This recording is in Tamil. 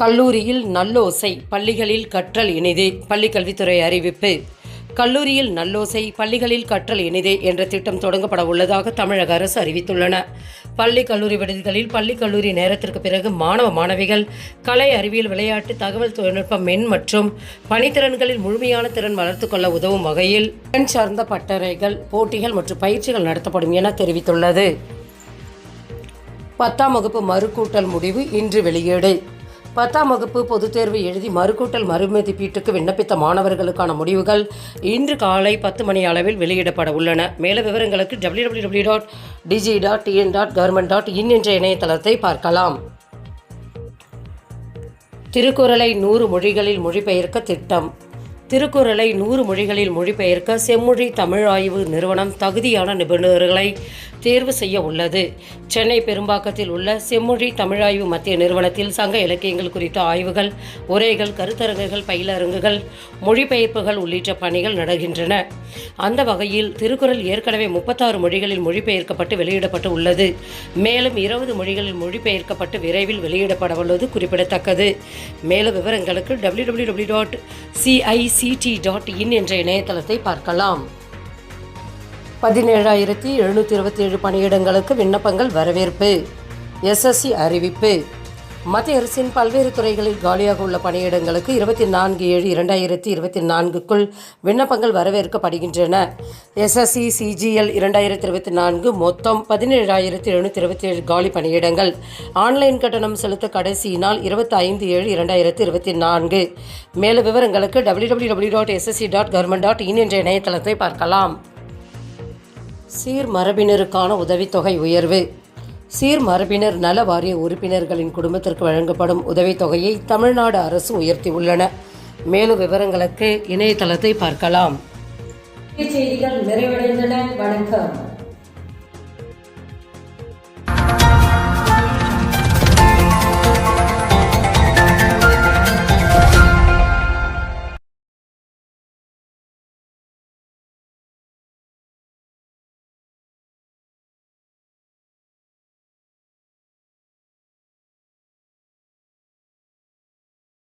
கல்லூரியில் நல்லோசை பள்ளிகளில் கற்றல் இனிது பள்ளிக் கல்வித்துறை அறிவிப்பு. கல்லூரியில் நல்லோசை பள்ளிகளில் கற்றல் இனிதே என்ற திட்டம் தொடங்கப்பட உள்ளதாக தமிழக அரசு அறிவித்துள்ளன. பள்ளி கல்லூரி விடுதிகளில் பள்ளி கல்லூரி நேரத்திற்கு பிறகு மாணவ மாணவிகள் கலை அறிவியல் விளையாட்டு தகவல் தொழில்நுட்பம் மென் மற்றும் பணித்திறன்களில் முழுமையான திறன் வளர்த்து கொள்ள உதவும் வகையில் திறன் சார்ந்த பட்டறைகள் போட்டிகள் மற்றும் பயிற்சிகள் நடத்தப்படும் என தெரிவித்துள்ளது. பத்தாம் வகுப்பு மறுக்கூட்டல் முடிவு இன்று வெளியீடு. பத்தாம் வகுப்பு பொதுத் தேர்வு எழுதி மறுகூட்டல் மறுமதிப்பீட்டுக்கு விண்ணப்பித்த மாணவர்களுக்கான முடிவுகள் இன்று காலை பத்து மணி அளவில் வெளியிடப்பட உள்ளன. மேல விவரங்களுக்கு W W W dot DG dot TN dot government dot in என்ற இணையதளத்தை பார்க்கலாம். திருக்குறளை நூறு மொழிகளில் மொழிபெயர்க்க திட்டம். திருக்குறளை நூறு மொழிகளில் மொழிபெயர்க்க செம்மொழி தமிழ் ஆய்வு நிறுவனம் தகுதியான நிபுணர்களை தேர்வு செய்ய உள்ளது. சென்னை பெரும்பாக்கத்தில் உள்ள செம்மொழி தமிழாய்வு மத்திய நிறுவனத்தில் சங்க இலக்கியங்கள் குறித்த ஆய்வுகள் உரைகள் கருத்தரங்குகள் பயிலரங்குகள் மொழிபெயர்ப்புகள் உள்ளிட்ட பணிகள் நடக்கின்றன. அந்த வகையில் திருக்குறள் ஏற்கனவே முப்பத்தாறு மொழிகளில் மொழிபெயர்க்கப்பட்டு வெளியிடப்பட்டு உள்ளது. மேலும் இருபது மொழிகளில் மொழிபெயர்க்கப்பட்டு விரைவில் வெளியிடப்பட உள்ளது குறிப்பிடத்தக்கது. மேலும் விவரங்களுக்கு W W W dot CD dot in என்ற இணையதளத்தை பார்க்கலாம். பதினேழாயிரத்தி எழுநூற்றி இருபத்தி ஏழு பணியிடங்களுக்கு விண்ணப்பங்கள் வரவேற்பு எஸ்எஸ்சி அறிவிப்பு மத்திய அரசின் பல்வேறு துறைகளில் காலியாக உள்ள பணியிடங்களுக்கு இருபத்தி நான்கு ஏழு இரண்டாயிரத்தி இருபத்தி நான்குக்குள் விண்ணப்பங்கள் வரவேற்கப்படுகின்றன. எஸ்எஸ்சி சிஜிஎல் இரண்டாயிரத்தி இருபத்தி நான்கு மொத்தம் பதினேழாயிரத்தி எழுநூற்றி இருபத்தி ஏழு காலி பணியிடங்கள். ஆன்லைன் கட்டணம் செலுத்த கடைசி நாள் இருபத்தி ஐந்து ஏழு இரண்டாயிரத்தி இருபத்தி நான்கு. மேலும் விவரங்களுக்கு W W W dot SSC dot government dot in என்ற இணையதளத்தை பார்க்கலாம். சீர் மரபினருக்கான உதவித்தொகை உயர்வு. சீர் மரபினர் நல வாரிய உறுப்பினர்களின் குடும்பத்திற்கு வழங்கப்படும் உதவித்தொகையை தமிழ்நாடு அரசு உயர்த்தியுள்ளன. மேலும் விவரங்களுக்கு இணையதளத்தை பார்க்கலாம். செய்திகள் நிறைவடைந்தன. வணக்கம்.